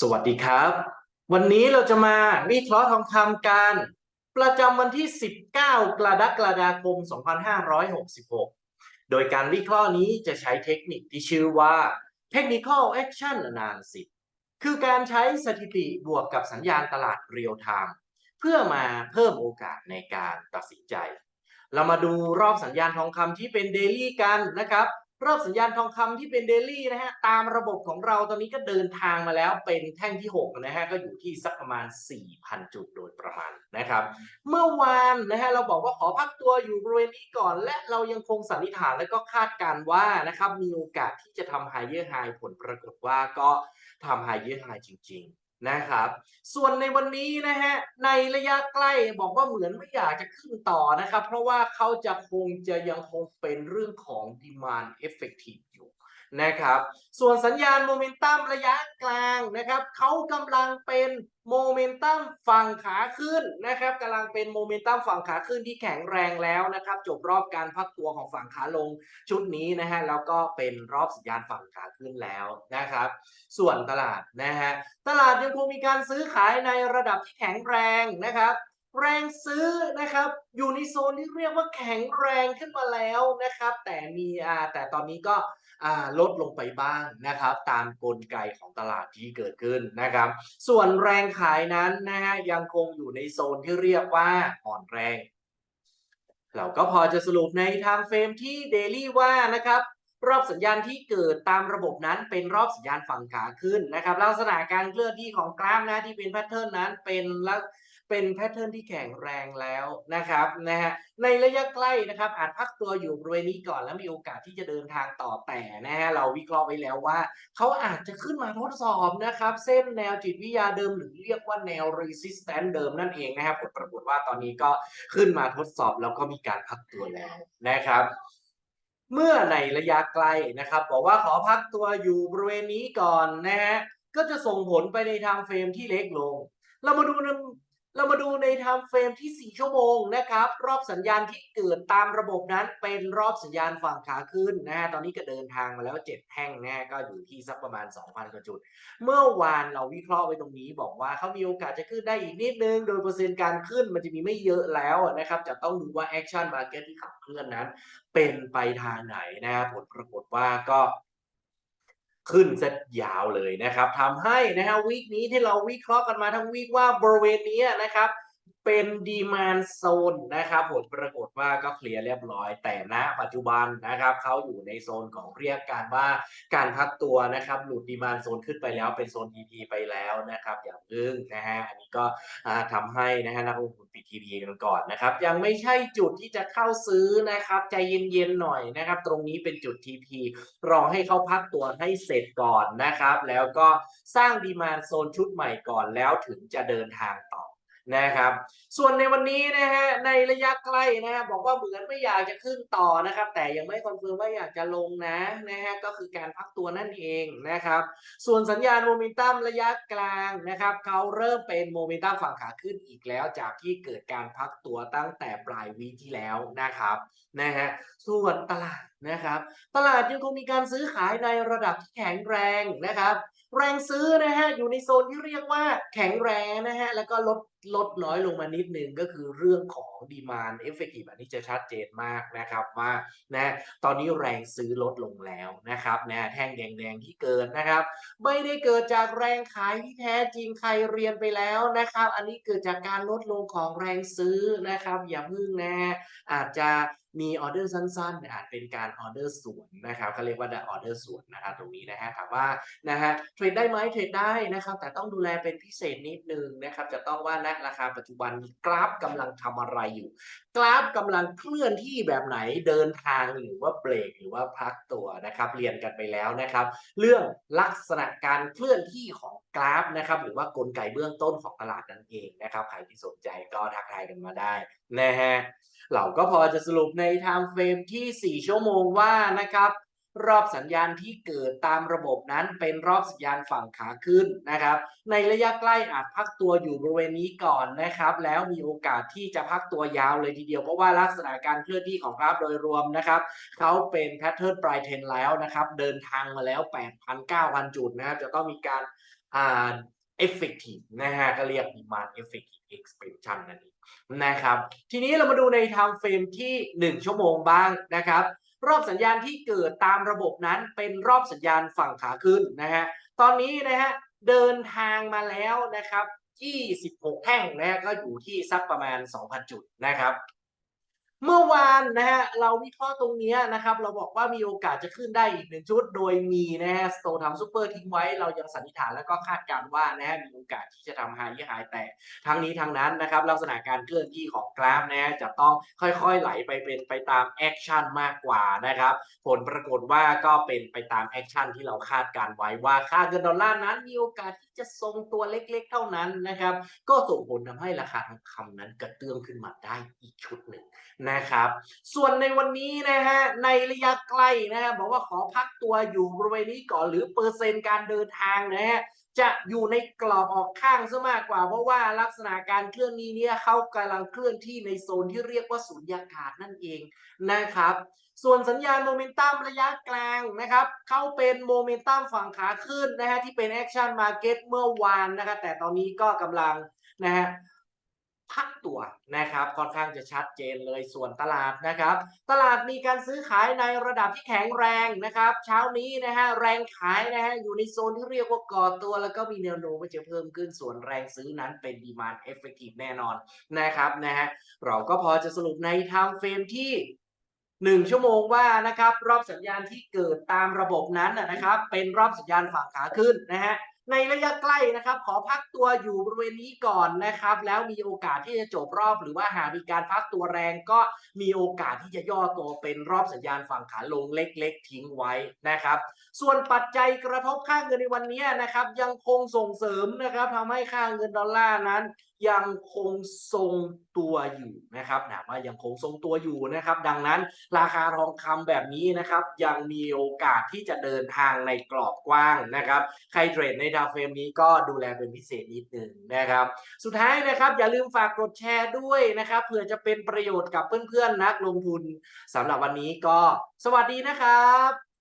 สวัสดีครับ วันนี้เราจะมาวิเคราะห์ทองคำกัน ประจำวันที่ 19 กรกฎาคม 2566 โดยการวิเคราะห์นี้จะใช้เทคนิคที่ชื่อว่า Technical Action Analysis คือการใช้สถิติบวกกับสัญญาณตลาดเรียลไทม์เพื่อมาเพิ่มโอกาสในการตัดสินใจ เรามาดูรอบสัญญาณทองคำที่เป็นเดลี่กันนะครับ รอบสัญญาณทองคำที่เป็นเดลี่นะฮะตามระบบของเราตอนนี้ก็เดินทางมาแล้วเป็นแท่งที่ 6 นะฮะก็อยู่ที่สักประมาณ 4,000 จุดโดยประมาณนะครับ เมื่อวานนะฮะเราบอกว่าขอพักตัวอยู่บริเวณนี้ก่อน และเรายังคงสันนิษฐานและก็คาดการณ์ว่านะครับมีโอกาสที่จะทำไฮเยอร์ไฮผลปรากฏว่าก็ทำไฮเยอร์ไฮจริง ๆ นะครับ ส่วนในวันนี้นะฮะในระยะใกล้บอกว่าเหมือนไม่อยากจะขึ้นต่อนะครับ เพราะว่าเขาจะคงจะยังคงเป็นเรื่องของ demand effective อยู่ นะครับ ส่วนสัญญาณโมเมนตัมระยะกลางนะครับเขากำลังเป็นโมเมนตัมฝั่งขาขึ้นนะครับกำลังเป็นโมเมนตัมฝั่งขาขึ้นที่แข็งแรงแล้วนะครับ จบรอบการพักตัวของฝั่งขาลงชุดนี้นะฮะแล้วก็เป็นรอบสัญญาณฝั่งขาขึ้นแล้วนะครับ ส่วนตลาดนะฮะตลาดยังคงมีการซื้อขายในระดับที่แข็งแรงนะครับแรงซื้อนะครับอยู่ในโซนที่เรียกว่าแข็งแรงขึ้นมาแล้วนะครับ แต่มีอ่าแต่ตอนนี้ก็ ลดลงไปบ้างนะครับ ตามกลไกของตลาดที่เกิดขึ้นนะครับ ส่วนแรงขายนั้นนะฮะยังคงอยู่ในโซนที่เรียกว่าอ่อนแรง เราก็พอจะสรุปในทม์เฟรมที่เดลี่ว่านะครับรอบสัญญาณที่เกิดตามระบบนั้นเป็นรอบสัญญาณฝั่งขาขึ้นนะครับ ลักษณะการเคลื่อนที่ของกราฟนะที่เป็นแพทเทิร์นนั้นเป็นลัก เป็นแพทเทิร์นที่แข็งแรงแล้วนะครับนะฮะในระยะใกล้นะครับ อาจพักตัวอยู่บริเวณนี้ก่อนแล้วมีโอกาสที่จะเดินทางต่อแต่นะฮะเราวิเคราะห์ไว้แล้วว่า เขาอาจจะขึ้นมาทดสอบนะครับ เส้นแนวจิตวิทยาเดิมหรือเรียกว่าแนว resistance เดิมนั่นเองนะครับผลปรากฏว่าตอนนี้ก็ขึ้นมาทดสอบแล้วก็มีการพักตัวแล้วนะครับเมื่อในระยะไกลนะครับ บอกว่าขอพักตัวอยู่บริเวณนี้ก่อนนะฮะก็จะส่งผลไปในทม์เฟรมที่เล็กลง เรามาดู ในไทม์เฟรมที่ 4 ชั่วโมงนะครับ รอบสัญญาณที่เกิดตามระบบนั้นเป็นรอบสัญญาณฝั่งขาขึ้นนะฮะตอนนี้ก็เดินทางมาแล้ว 7 แท่งนะฮะก็อยู่ที่สักประมาณ 2,000กว่าจุด เมื่อวานเราวิเคราะห์ไว้ตรงนี้บอกว่าเขามีโอกาสจะขึ้นได้อีกนิดนึง โดยเปอร์เซ็นต์การขึ้นมันจะมีไม่เยอะแล้วนะครับ จะต้องดูว่าแอคชั่นมาร์เก็ตที่ขับเคลื่อนนั้น เป็นไปทางไหนนะครับผลปรากฏว่าก็ขึ้นเซตยาวเลยนะครับทำให้นะฮะวีคนี้ที่เราวิเคราะห์กันมาทั้งวีคว่าบริเวณนี้นะครับ เป็นดีมานโซนนะครับผลปรากฏว่าก็เคลียร์เรียบร้อย แต่ณปัจจุบันนะครับเขาอยู่ในโซนของเรียกการว่าการพักตัวนะครับ หลุดดีมานโซนขึ้นไปแล้วเป็นโซน TP ไปแล้วนะครับ อย่าพึ่งนะฮะอันนี้ก็อ่าทำให้นะฮะนักลงทุนปิด TP กันก่อนนะครับ ยังไม่ใช่จุดที่จะเข้าซื้อนะครับ ใจเย็นๆหน่อยนะครับ ตรงนี้เป็นจุด TP รอให้เขาพักตัวให้เสร็จก่อนนะครับ แล้วก็สร้างดีมานโซนชุดใหม่ก่อนแล้วถึงจะเดินทางต่อ นะครับ ส่วนในวันนี้นะฮะในระยะใกล้นะฮะบอกว่าเหมือนไม่อยากจะขึ้นต่อนะครับ แต่ยังไม่คอนเฟิร์มว่าอยากจะลงนะนะฮะก็คือการพักตัวนั่นเองนะครับ ส่วนสัญญาณโมเมนตัมระยะกลางนะครับเขาเริ่มเป็นโมเมนตัมฝั่งขาขึ้นอีกแล้วจากที่เกิดการพักตัวตั้งแต่ปลายวีที่แล้วนะครับนะฮะส่วนตลาด นะครับ ตลาดยังคงมีการซื้อขายในระดับที่แข็งแรงนะครับ แรงซื้อนะฮะอยู่ในโซนที่เรียกว่าแข็งแรงนะฮะแล้วก็ลดลดน้อยลงมานิดนึงก็คือเรื่องของดีมานเอฟเฟกตีฟอันนี้จะชัดเจนมากนะครับว่านะตอนนี้แรงซื้อลดลงแล้วนะครับนะแท่งแดงๆที่เกิดนะครับ ไม่ได้เกิดจากแรงขายที่แท้จริงใครเรียนไปแล้วนะครับ อันนี้เกิดจากการลดลงของแรงซื้อนะครับ อย่าพึ่งนะอาจจะ มีออเดอร์สั้นๆอาจเป็นการออเดอร์สวนนะครับเขาเรียกว่าออเดอร์สวนนะครับตรงนี้นะฮะถามว่านะฮะเทรดได้ไหมเทรดได้นะครับ แต่ต้องดูแลเป็นพิเศษนิดนึงนะครับ จะต้องว่าณราคาปัจจุบันกราฟกำลังทำอะไรอยู่ กราฟกำลังเคลื่อนที่แบบไหนเดินทางหรือว่าเบรกหรือว่าพักตัวนะครับ เรียนกันไปแล้วนะครับ เรื่องลักษณะการเคลื่อนที่ของกราฟนะครับ หรือว่ากลไกเบื้องต้นของตลาดนั่นเองนะครับใครที่สนใจก็ทักทายกันมาได้นะฮะ เราก็พอจะสรุปในไทม์เฟรมที่ 4 ชั่วโมงว่านะครับ รอบสัญญาณที่เกิดตามระบบนั้นเป็นรอบสัญญาณฝั่งขาขึ้นนะครับ ในระยะใกล้อาจพักตัวอยู่บริเวณนี้ก่อนนะครับ แล้วมีโอกาสที่จะพักตัวยาวเลยทีเดียวเพราะว่าลักษณะการเคลื่อนที่ของกราฟโดยรวมนะครับเขาเป็นแพทเทิร์นปลายเทนแล้วนะครับ เดินทางมาแล้ว 8,000 9,000 จุดนะครับ จะต้องมีการอ่า effective นะฮะก็เรียก demand effective expansion นั่นเอง นะครับ ทีนี้เรามาดูในทางเฟรมที่ 1 ชั่วโมงบ้างนะครับ รอบสัญญาณที่เกิดตามระบบนั้นเป็นรอบสัญญาณฝั่งขาขึ้นนะฮะตอนนี้นะฮะเดินทางมาแล้วนะครับ 26 แท่งนะฮะก็อยู่ที่สักประมาณ 2,000 จุดนะครับ เมื่อวานนะฮะเราวิเคราะห์ตรงเนี้ยนะครับ เราบอกว่ามีโอกาสจะขึ้นได้อีกหนึ่งชุด โดยมีนะฮะสโตทำซูเปอร์ทิ้งไว้เรายังสันนิษฐานแล้วก็คาดการณ์ว่านะฮะมีโอกาสที่จะทำไฮยี่ไฮแตกทั้งนี้ทั้งนั้นนะครับ ลักษณะการเคลื่อนที่ของกราฟนะฮะจะต้องค่อยๆไหลไปเป็นไปตามแอคชั่นมากกว่านะครับ ผลปรากฏว่าก็เป็นไปตามแอคชั่นที่เราคาดการไว้ว่าค่าเงินดอลลาร์นั้นมีโอกาสที่จะทรงตัวเล็ก ๆ เท่านั้นนะครับ ก็ส่งผลทำให้ราคาทองคำนั้นกระเตื้องขึ้นมาได้อีกชุดหนึ่งนะครับ ส่วนในวันนี้นะฮะในระยะใกล้นะฮะบอกว่าขอพักตัวอยู่บริเวณนี้ก่อนหรือเปอร์เซ็นต์การเดินทางนะฮะจะอยู่ในกรอบออกข้างซะมากกว่า เพราะว่าลักษณะการเคลื่อนนี้เนี่ยเขากำลังเคลื่อนที่ในโซนที่เรียกว่าสุญญากาศนั่นเองนะครับ ส่วนสัญญาณโมเมนตัมระยะกลางนะครับเข้าเป็นโมเมนตัมฝั่งขาขึ้นนะฮะที่เป็นแอคชั่นมาเก็ตเมื่อวานนะครับแต่ตอนนี้ก็กำลังนะฮะ พักตัวนะครับค่อนข้างจะชัดเจนเลยส่วนตลาดนะครับ ตลาดมีการซื้อขายในระดับที่แข็งแรงนะครับ เช้านี้นะฮะแรงขายนะฮะอยู่ในโซนที่เรียกว่าก่อตัว แล้วก็มีแนวโน้มว่าจะเพิ่มขึ้นส่วนแรงซื้อนั้นเป็นดีมานเอฟเฟกตีฟแน่นอนนะครับนะฮะเราก็พอจะสรุปในไทม์เฟรมที่หนึ่งชั่วโมงว่านะครับรอบสัญญาณที่เกิดตามระบบนั้นนะนะครับ เป็นรอบสัญญาณฝั่งขาขึ้นนะฮะ ในระยะใกล้นะครับ ขอพักตัวอยู่บริเวณนี้ก่อนนะครับ แล้วมีโอกาสที่จะจบรอบ หรือว่าหากมีการพักตัวแรงก็มีโอกาสที่จะย่อตัวเป็นรอบสัญญาณฝั่งขาลงเล็ก ๆ ทิ้งไว้นะครับ ส่วนปัจจัยกระทบค่าเงินในวันนี้นะครับ ยังคงส่งเสริมนะครับทำให้ค่าเงินดอลลาร์นั้นยังคงทรงตัวอยู่นะครับถามว่ายังคงทรงตัวอยู่นะครับ ดังนั้นราคาทองคำแบบนี้นะครับ ยังมีโอกาสที่จะเดินทางในกรอบกว้างนะครับ ใครเทรดในดาเฟรมนี้ก็ดูแลเป็นพิเศษนิดหนึ่งนะครับ สุดท้ายนะครับอย่าลืมฝากกดแชร์ด้วยนะครับเผื่อจะเป็นประโยชน์กับเพื่อนๆนักลงทุนสำหรับวันนี้ก็สวัสดีนะครับ